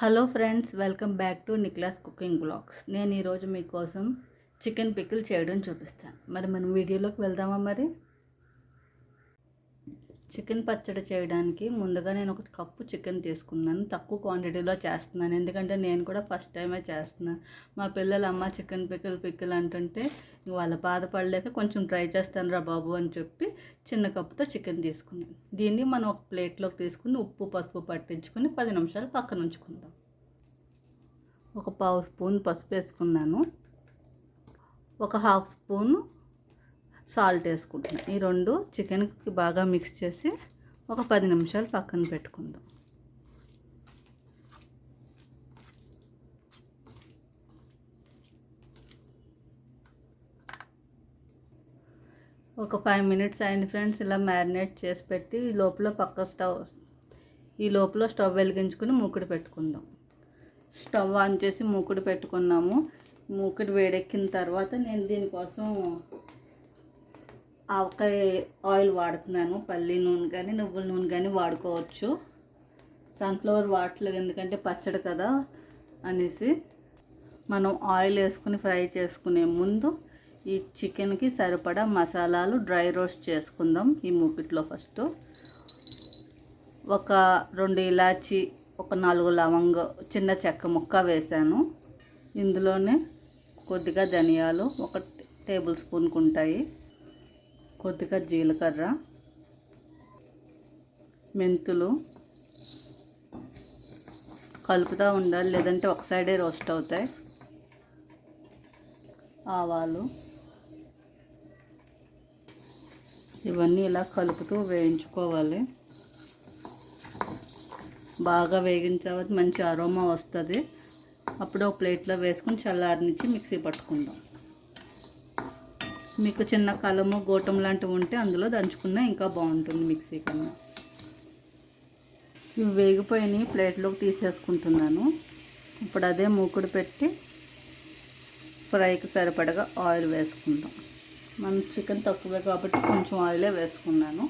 Hello friends welcome back to Niklas cooking blogs. నేను ఈరోజు మీకోసం చికెన్ పికిల్ చేయడం చూపిస్తాను. మరి మనం వీడియోలోకి వెళ్దామా మరి? చికెన్ పచ్చడి చేయడానికి ముందుగా నేను ఒక కప్పు చికెన్ తీసుకున్నాను. తక్కువ క్వాంటిటీలో చేస్తున్నాను. ఎందుకంటే నేను కూడా ఫస్ట్ టైమే చేస్తున్నాను మా పిల్లలు అమ్మ చికెన్ పికిల్ పిక్కలు అంటుంటే వాళ్ళ బాధపడలేక కొంచెం ట్రై చేస్తాను రా బాబు అని చెప్పి చిన్న కప్పుతో చికెన్ తీసుకున్నాను. దీన్ని మనం ఒక ప్లేట్లోకి తీసుకుని ఉప్పు పసుపు పట్టించుకొని పది నిమిషాలు పక్కన ఉంచుకుందాం. ఒక పావు స్పూన్ పసుపు వేసుకున్నాను. ఒక హాఫ్ స్పూను సాల్ట్ వేసుకుంటున్నాను ఈ రెండు చికెన్కి బాగా మిక్స్ చేసి ఒక పది నిమిషాలు పక్కన పెట్టుకుందాం. ఒక ఫైవ్ మినిట్స్ అయింది ఫ్రెండ్స్ ఇలా మ్యారినేట్ చేసి పెట్టి ఈ లోపల పక్క స్టవ్ ఈ లోపల స్టవ్ వెలిగించుకుని మూకుడు పెట్టుకుందాం. స్టవ్ ఆన్ చేసి మూకుడు పెట్టుకున్నాము. మూకుడు వేడెక్కిన తర్వాత నేను దీనికోసం ఆవకాయ ఆయిల్ వాడుతున్నాను పల్లి నూనె కానీ నువ్వుల నూనె కానీ వాడుకోవచ్చు. సన్ఫ్లవర్ వాడట్లేదు ఎందుకంటే పచ్చడి కదా అనేసి. మనం ఆయిల్ వేసుకుని ఫ్రై చేసుకునే ముందు ఈ చికెన్కి సరిపడా మసాలాలు డ్రై రోస్ట్ చేసుకుందాం ఈ మూకిట్లో ఫస్ట్. ఒక రెండు ఇలాచి ఒక నాలుగు లవంగ చిన్న చెక్క ముక్క వేసాను. ఇందులోనే కొద్దిగా ధనియాలు ఒక టేబుల్ స్పూన్కి ఉంటాయి. కొద్దిగా జీలకర్ర మెంతులు కలుపుతూ ఉండాలి. లేదంటే ఒక సైడే రోస్ట్ అవుతాయి. ఆవాలు ఇవన్నీ ఇలా కలుపుతూ వేయించుకోవాలి. బాగా వేగించవచ్చు మంచి అరోమా వస్తుంది. అప్పుడు ఒక ప్లేట్లో వేసుకుని చల్లారనిచ్చి మిక్సీ పట్టుకుందాం. మీకు చిన్న కలము గోటం లాంటివి ఉంటే అందులో దంచుకున్నా ఇంకా బాగుంటుంది మిక్సీ కన్నా. ఇవి వేగిపోయినాయి ప్లేట్లోకి తీసేసుకుంటున్నాను. ఇప్పుడు అదే మూకుడు పెట్టి ఫ్రైకి సరిపడగా ఆయిల్ వేసుకుందాం. మనం చికెన్ తక్కువే కాబట్టి కొంచెం ఆయిలే వేసుకున్నాను.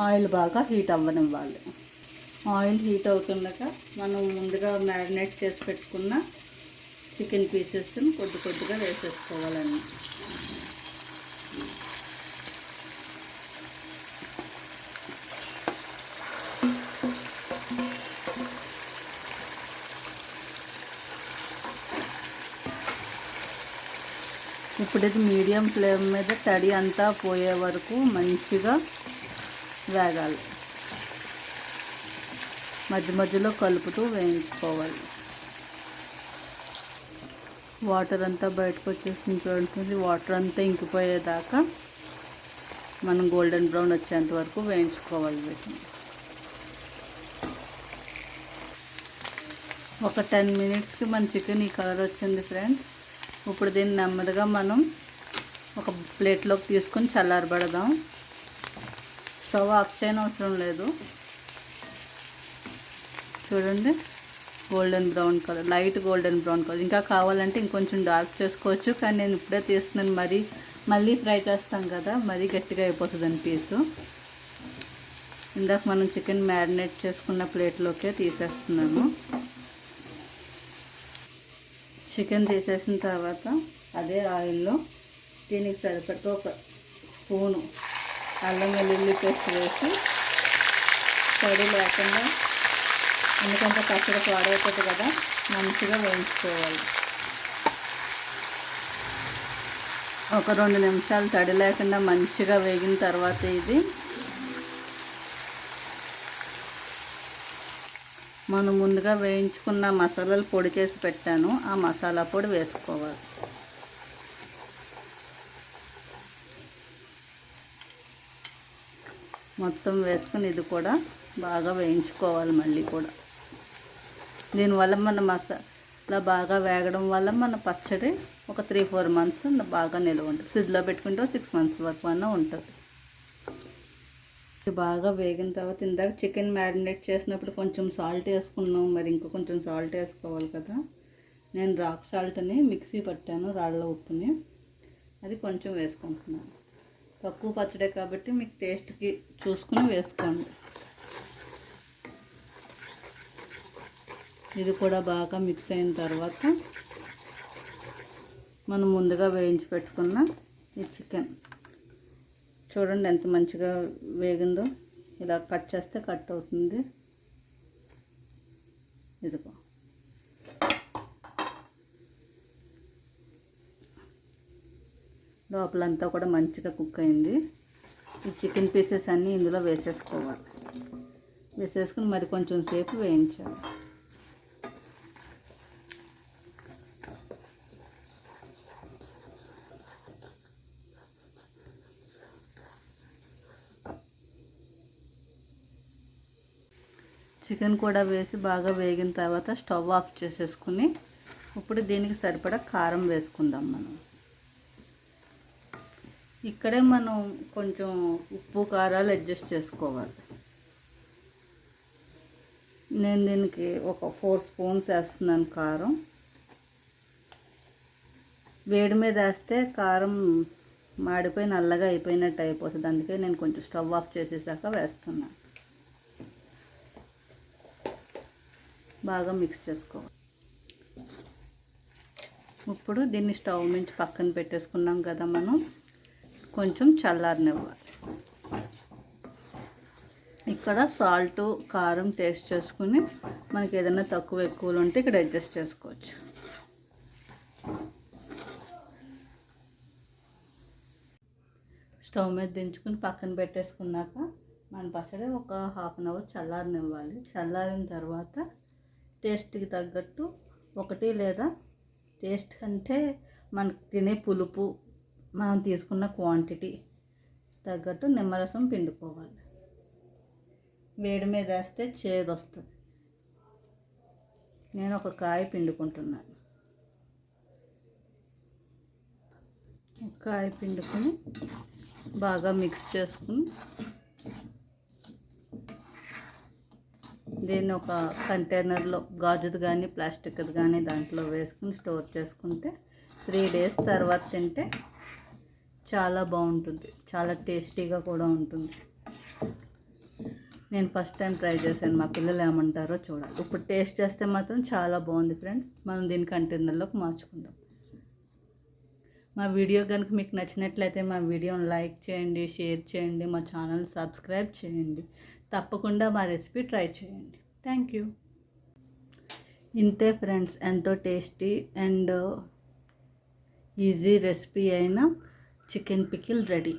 ఆయిల్ బాగా హీట్ అవ్వనివ్వాలి. ఆయిల్ హీట్ అవుతుండగా మనం ముందుగా మ్యారినేట్ చేసి పెట్టుకున్న చికెన్ పీసెస్ని కొద్ది కొద్దిగా వేసేసుకోవాలండి. ఇప్పుడు ఇది మీడియం ఫ్లేమ్ మీద తడి అంతా పోయే వరకు మంచిగా వేగాలి. మధ్య మధ్యలో కలుపుతూ వేయించుకోవాలి. వాటర్ అంతా బయటకు వచ్చేసిన చూడండి వాటర్ అంతా ఇంకిపోయేదాకా మనం గోల్డెన్ బ్రౌన్ వచ్చేంత వరకు వేయించుకోవాలి వీటిని. ఒక టెన్ మినిట్స్కి మన చికెన్ ఈ కలర్ వచ్చింది ఫ్రెండ్స్. ఇప్పుడు దీన్ని నెమ్మదిగా మనం ఒక ప్లేట్లోకి తీసుకొని చల్లారబెడదాం. స్టవ్ ఆఫ్ చేయని అవసరం లేదు. చూడండి golden brown colour light golden brown colour. ఇంకా కావాలంటే ఇంకొంచెం డార్క్ చేసుకోవచ్చు కానీ నేను ఇప్పుడే తీస్తున్నాను మరీ మళ్ళీ ఫ్రై చేస్తాం కదా మరీ గట్టిగా అయిపోతుందని పీసు. ఇందాక మనం చికెన్ మ్యారినేట్ చేసుకున్న ప్లేట్లోకే తీసేస్తున్నాము చికెన్ తీసేసిన తర్వాత అదే ఆయిల్లో దీనికి సరిపడ ఒక స్పూను అల్లం వెల్లుల్లి పేస్ట్ వేసి తడి లేకుండా ఎందుకంటే పచ్చడి పాడైపోతుంది కదా మంచిగా వేయించుకోవాలి. ఒక రెండు నిమిషాలు తడి లేకుండా మంచిగా వేగిన తర్వాత ఇది మనం ముందుగా వేయించుకున్న మసాలాలు పొడి చేసి పెట్టాను. ఆ మసాలా పొడి వేసుకోవాలి. మొత్తం వేసుకుని ఇది కూడా బాగా వేయించుకోవాలి మళ్ళీ కూడా. దీనివల్ల మన మసాలా బాగా వేగడం వల్ల మన పచ్చడి ఒక త్రీ ఫోర్ మంత్స్ బాగా నిల్వ ఉంటుంది. ఫ్రిడ్జ్లో పెట్టుకుంటే సిక్స్ మంత్స్ వరకు అన్న ఉంటుంది. బాగా వేగిన తర్వాత ఇందాక చికెన్ మ్యారినేట్ చేసినప్పుడు కొంచెం సాల్ట్ వేసుకున్నాం. మరి ఇంకా కొంచెం సాల్ట్ వేసుకోవాలి కదా. నేను రాక్ సాల్ట్ని మిక్సీ పట్టాను రాళ్ళ ఉప్పుని. అది కొంచెం వేసుకుంటున్నాను. తక్కువ పచ్చడే కాబట్టి మీకు టేస్ట్కి చూసుకుని వేసుకోండి. ఇది కూడా బాగా మిక్స్ అయిన తర్వాత మనం ముందుగా వేయించి పెట్టుకున్న ఈ చికెన్. చూడండి ఎంత మంచిగా వేగిందో. ఇలా కట్ చేస్తే కట్ అవుతుంది. ఇదిగో. లోపలంతా కూడా మంచిగా కుక్ అయింది. ఈ చికెన్ పీసెస్ అన్నీ ఇందులో వేసేసుకోవాలి. వేసేసుకుని మరి కొంచెం సేపు వేయించాలి. చికెన్ కూడా వేసి బాగా వేగిన తర్వాత స్టవ్ ఆఫ్ చేసేసుకుని ఇప్పుడు దీనికి సరిపడా కారం వేసుకుందాం మనం. ఇక్కడే మనం కొంచెం ఉప్పు కారాలు అడ్జస్ట్ చేసుకోవాలి. నేను దీనికి ఒక ఫోర్ స్పూన్స్ వేస్తున్నాను కారం. వేడి మీద వేస్తే కారం మాడిపోయి నల్లగా అయిపోయినట్టు అయిపోతుంది. అందుకే నేను కొంచెం స్టవ్ ఆఫ్ చేసేసాక వేస్తున్నాను బాగా మిక్స్ చేసుకోవాలి. ఇప్పుడు దీన్ని స్టవ్ నుంచి పక్కన పెట్టేసుకున్నాం కదా మనం. కొంచెం చల్లారనివ్వాలి. ఇక్కడ సాల్ట్ కారం టేస్ట్ చేసుకుని మనకి ఏదైనా తక్కువ ఎక్కువలు ఉంటే ఇక్కడ అడ్జస్ట్ చేసుకోవచ్చు. స్టవ్ మీద దించుకుని పక్కన పెట్టేసుకున్నాక మన పచ్చడి ఒక హాఫ్ అన్ అవర్ చల్లారనివ్వాలి. చల్లారిన తర్వాత టేస్ట్కి తగ్గట్టు ఒకటి లేదా టేస్ట్ అంటే మనకు తినే పులుపు మనం తీసుకున్న క్వాంటిటీ తగ్గట్టు నిమ్మరసం పిండుకోవాలి. వేడి మీద వేస్తే చేదు వస్తుంది నేను ఒక కాయ పిండుకుంటున్నాను కాయ పిండుకొని బాగా మిక్స్ చేసుకుని దీన్ని ఒక కంటైనర్లో గాజుది కానీ ప్లాస్టిక్ది కానీ దాంట్లో వేసుకుని స్టోర్ చేసుకుంటే త్రీ డేస్ తర్వాత తింటే చాలా బాగుంటుంది. చాలా టేస్టీగా కూడా ఉంటుంది. నేను ఫస్ట్ టైం ట్రై చేశాను. మా పిల్లలు ఏమంటారో చూడాలి. ఇప్పుడు టేస్ట్ చేస్తే మాత్రం చాలా బాగుంది ఫ్రెండ్స్. మనం దీని కంటైనర్లోకి మార్చుకుందాం. మా వీడియో కనుక మీకు నచ్చినట్లయితే మా వీడియోని లైక్ చేయండి షేర్ చేయండి మా ఛానల్ సబ్స్క్రైబ్ చేయండి. తప్పకుండా మా రెసిపీ ట్రై చేయండి. Thank you. ఇంతే ఫ్రెండ్స్ ఎంతో టేస్టీ అండ్ ఈజీ రెసిపీ అయిన చికెన్ పికిల్ రెడీ.